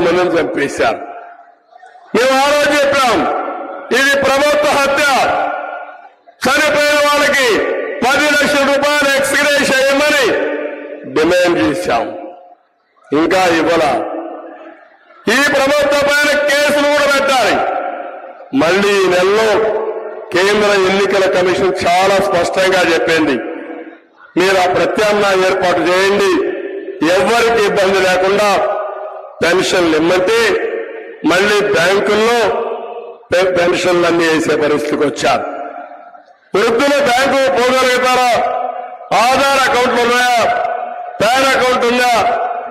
మూడు మందిని చంపేశారు. మేము ఆ రోజు చెప్పాం ఇది ప్రభుత్వ హత్య. చనిపోయిన వాళ్ళకి పది లక్షల రూపాయలు ఎక్స్గ్రేస్ చేయమని డిమాండ్ చేశాం. ఇంకా ఇవ్వాల. ఈ ప్రభుత్వ పైన కేసులు కూడా పెట్టాలి. మళ్ళీ ఈ నెలలో కేంద్ర ఎన్నికల కమిషన్ చాలా స్పష్టంగా చెప్పింది. మీరు ఆ ప్రత్యామ్నాయం ఏర్పాటు చేయండి. ఎవరికి ఇబ్బంది లేకుండా పెన్షన్లు ఇమ్మంటే మళ్ళీ బ్యాంకుల్లో పెన్షన్లు పెన్షన్లన్నీ వేసే పరిస్థితికి వచ్చారు. వృద్ధులు బ్యాంకు పోగలుగుతారా ఆధార్ అకౌంట్లు ఉన్నాయా? పాన్ అకౌంట్ ఉందా?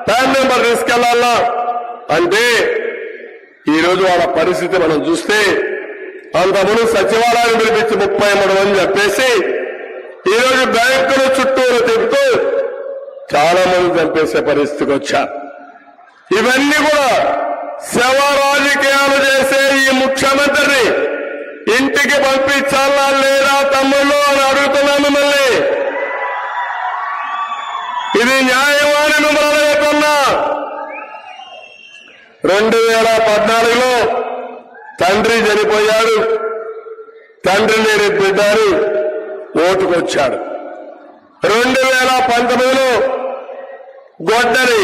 పాన్ నెంబర్ తీసుకెళ్ళాలా? అంటే ఈరోజు వాళ్ళ పరిస్థితి మనం చూస్తే అంతకుముందు సచివాలయాన్ని పిలిపించి ముప్పై మూడు మంది చెప్పేసి ఈ రోజు బ్యాంకుల చుట్టూరు తిప్పుతూ చాలా మంది చంపేసే పరిస్థితికి వచ్చారు. ఇవన్నీ కూడా శవ రాజకీయాలు చేసే ఈ ముఖ్యమంత్రిని ఇంటికి పంపించాలా లేదా తమ్ముళ్ళు అని అడుగుతున్నాను మిమ్మల్ని. ఇది న్యాయమాని మిమ్మల్ని అడుగుతున్నా రెండు వేల పద్నాలుగులో తండ్రి చనిపోయాడు తండ్రి లేని బిడ్డారు ఓటుకొచ్చాడు. రెండు వేల పంతొమ్మిదిలో గొడ్డలి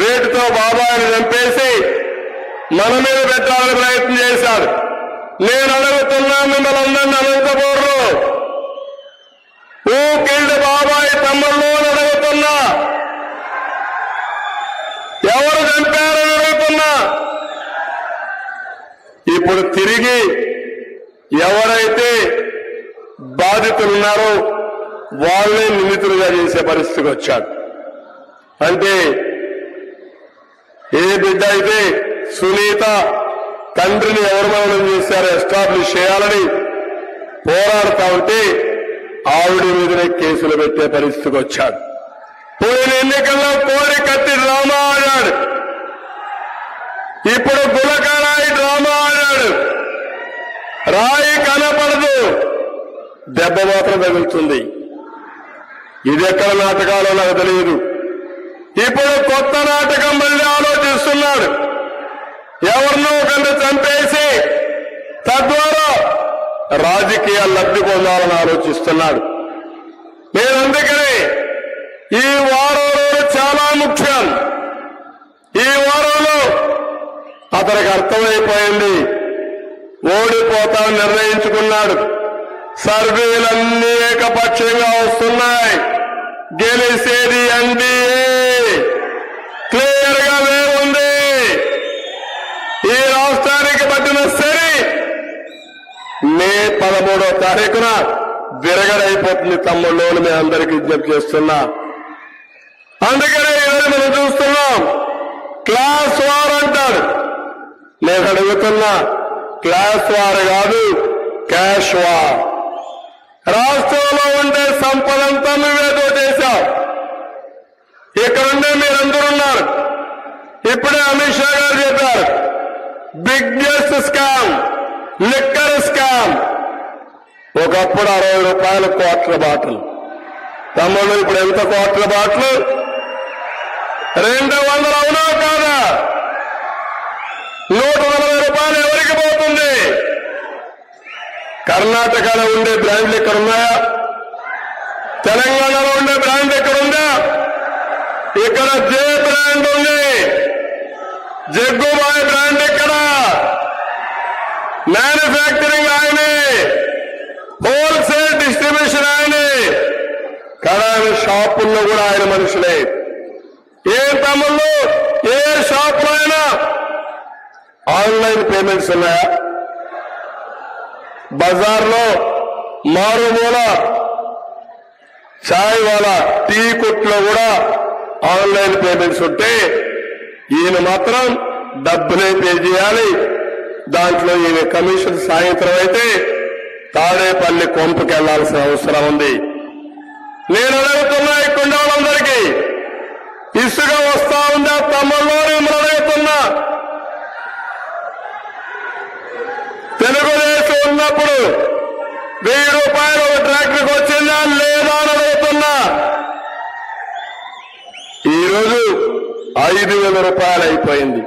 వేటితో బాబాయిని చంపేసి మన మీద పెట్టాలని ప్రయత్నం చేశాడు. నేను అడుగుతున్నా మిమ్మల్ని అందరినీ అనంతపూర్లో ఊకిళ్ళు బాబాయి తమ్ముళ్ళు అని అడుగుతున్నా. ఎవరు చంపారని అడుగుతున్నా. ఇప్పుడు తిరిగి ఎవరైతే బాధితులున్నారో వాళ్ళే నిందితులుగా చేసే పరిస్థితికి వచ్చాడు. అంటే బిడ్డ అయితే సునీత తండ్రిని అవమానం చేశారు చేశారో ఎస్టాబ్లిష్ చేయాలని పోరాడుతా ఉంటే ఆవిడ మీదనే కేసులు పెట్టే పరిస్థితికి వచ్చాడు. పోయిన ఎన్నికల్లో కోరి కత్తి డ్రామా ఆడాడు. ఇప్పుడు గులకరాయి డ్రామా ఆడాడు. రాయి కనపడదు. దెబ్బ మాత్రం తగులుతుంది. ఇది ఎక్కడ నాటకాలో నాకు తెలియదు. ఇప్పుడు కొత్త నాటకం మళ్ళీ ఆలోచిస్తున్నాడు. ఎవరినో ఒకరిని చంపేసి తద్వారా రాజకీయ లబ్ధి పొందాలని ఆలోచిస్తున్నాడు. నేను అందుకని ఈ వారం చాలా ముఖ్యం. ఈ వారంలో అతనికి అర్థమైపోయింది. ఓడిపోతామని నిర్ణయించుకున్నాడు. సర్వేలన్నీ ఏకపక్షంగా వస్తున్నాయి. గెలిసేది ఎన్డీఏ క్లియర్గా ఉంది ఈ రాష్ట్రానికి పట్టిన సరి మే పదమూడో తారీఖున విరగడైపోతుంది తమ్ముళ్ళు అని మేము అందరికీ విజ్ఞప్తి చేస్తున్నా. అందుకనే ఈరోజు మనం చూస్తున్నాం క్లాస్ వార్ అంటాడు నేను అడుగుతున్నా క్లాస్ వార్ కాదు క్యాష్ వార్. రాష్ట్రంలో ఉండే సంపదంతా బిగ్గెస్ట్ స్కామ్ లిక్కర్ స్కామ్. ఒకప్పుడు అరవై రూపాయల కోట్ల బాటలు. తమ్ముళ్ళు ఇప్పుడు ఎంత కోట్ల బాటలు? రెండు వందలు అవునా కాదా? నూట నలభై రూపాయలు ఎవరికి పోతుంది? కర్ణాటకలో ఉండే బ్రాండ్లు ఇక్కడ ఉన్నాయా? తెలంగాణలో ఉండే బ్రాండ్ ఇక్కడ ఉందా? ఇక్కడ జే బ్రాండ్ ఉంది. జగ్గుబాయ్ బ్రాండ్ ఇక్కడ మ్యానుఫ్యాక్చరింగ్ ఆయనే. హోల్సేల్ డిస్ట్రిబ్యూషన్ ఆయనే. కడాని షాపుల్లో కూడా ఆయన మనుషులే. ఏ తమ్ముళ్ళు? ఏ షాపులో అయినా. ఆన్లైన్ పేమెంట్స్ ఉన్నాయా? బజార్లో మారుమూల చాయ్ వాళ్ళ టీ కొట్లో కూడా ఆన్లైన్ పేమెంట్స్ ఉంటే ఈయన మాత్రం డబ్బులే పే చేయాలి. దాంట్లో ఈయన కమిషన్ సాయంత్రం అయితే తాడేపల్లి కొంపకి వెళ్ళాల్సిన అవసరం ఉంది. నేను అడుగుతున్నా ఇక్కడ వాళ్ళందరికీ ఇసుక వస్తా ఉందా? తమలో మిమ్మల్ని అడుగుతున్నా? తెలుగుదేశం ఉన్నప్పుడు వెయ్యి రూపాయలు ఒక ట్రాక్టర్కి వచ్చిందా లేదా అని అడుగుతున్నా. ఈరోజు ఐదు వేల రూపాయలు అయిపోయింది.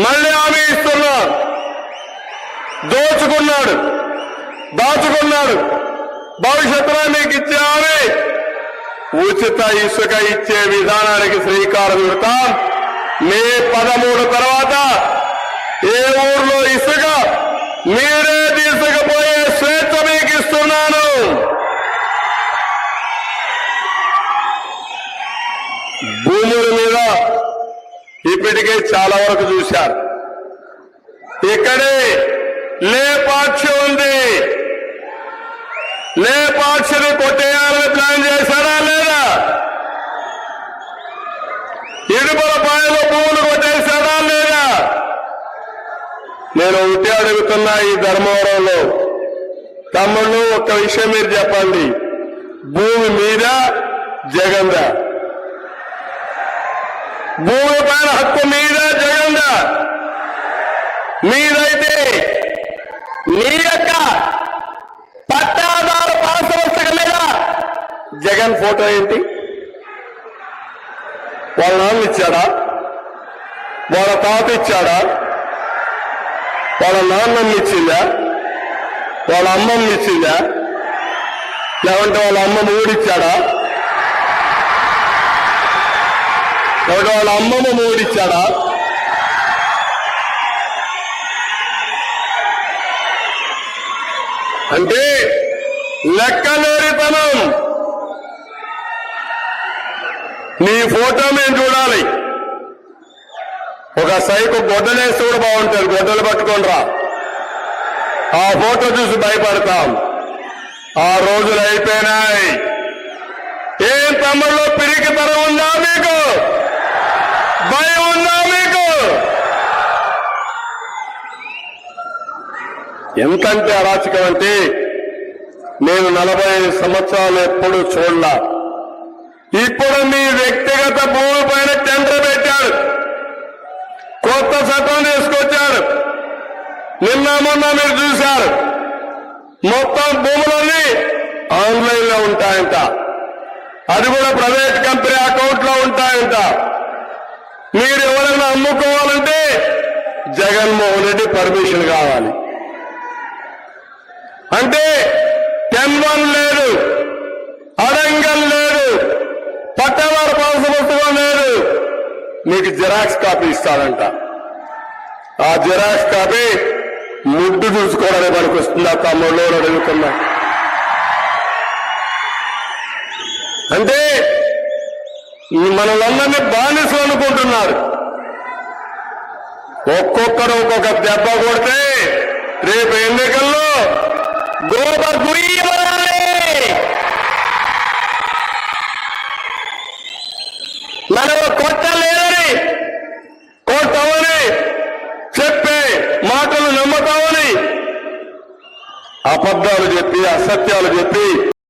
మళ్ళీ హామీ ఇస్తున్నా. దోచుకున్నాడు. దాచుకున్నాడు. భవిష్యత్తులో నీకు ఇచ్చేవి ఉచిత ఇసుక ఇచ్చే విధానానికి శ్రీకారం చుడతాం. మే పదమూడు తర్వాత ఏ ఊర్లో ఇసుక? మీరే తీసుకుపోయే స్వేచ్ఛ మీకు ఇస్తున్నాను భూముల మీద ఇప్పటికే చాలా వరకు చూశారు. ఇక్కడే లేపాక్షి ఉంది. లేపాక్షిని కొట్టేయాలని ప్లాన్ చేశారా లేదా? ఇడుపుల పాయలో పువ్వులు కొట్టేశాడా లేదా? నేను ఉట్టి అడుగుతున్నా ఈ ధర్మవరంలో. తమ్ముళ్ళు ఒక్క విషయం మీరు చెప్పండి. భూమి మీద జగంద. భూమి పైన హక్కు మీద జగంద. మీద మీ యొక్క పట్టాదారు పాస్ పుస్తకం మీద జగన్ ఫోటో ఏంటి? వాళ్ళ నాన్న ఇచ్చాడా? వాళ్ళ తాత ఇచ్చాడా? వాళ్ళ నాన్నమ్మ ఇచ్చిందా? వాళ్ళ అమ్మమ్మ ఇచ్చిందా? లేవంటే వాళ్ళ అమ్మమ్మ ఊడిచ్చాడా లేకుంటే వాళ్ళ అమ్మమ్మ ఊడిచ్చాడా అంటే లెక్కలేనితనం. నీ ఫోటో మేము చూడాలి. ఒక సైకు గొడ్డలేస్తే కూడా బాగుంటుంది. గొడ్డలు పట్టుకొని రా. ఆ ఫోటో చూసి భయపడతాం. ఆ రోజులు అయిపోయినాయి. ఏం తమ్ముళ్ళు పిరికితనం ఉందా మీకు? భయం ఉందా మీకు? ఎంతంటే అరాచకం అంటే నేను నలభై ఐదు సంవత్సరాలు ఎప్పుడు చూడలా. ఇప్పుడు మీ వ్యక్తిగత భూమి పైన టెండర్ పెట్టాడు కొత్త చట్టం తీసుకొచ్చాడు నిన్న మొన్న మీరు చూశారు. మొత్తం భూములన్నీ ఆన్లైన్లో ఉంటాయంట. అది కూడా ప్రైవేట్ కంపెనీ అకౌంట్లో ఉంటాయంట. మీరు ఎవరైనా అమ్ముకోవాలంటే జగన్మోహన్ రెడ్డి పర్మిషన్ కావాలి అంటే టెన్ లేదు. అడంగల్ లేదు. పట్టవారు పాలస పుస్తకం లేదు. మీకు జిరాక్స్ కాపీ ఇస్తారంట ఆ జిరాక్స్ కాపీ ముడ్డు చూసుకోవడానికి మనకు వస్తుందా తమ్ముళ్ళు అడుగుతున్నా. అంటే మనలందరినీ బానిసలు అనుకుంటున్నారు. ఒక్కొక్కరు ఒక్కొక్క దెబ్బ కొడితే రేపు ఎన్నికల్లో గోబర్ గుయ్యమనాలి అబద్ధాలు చెప్పి అసత్యాలు చెప్పి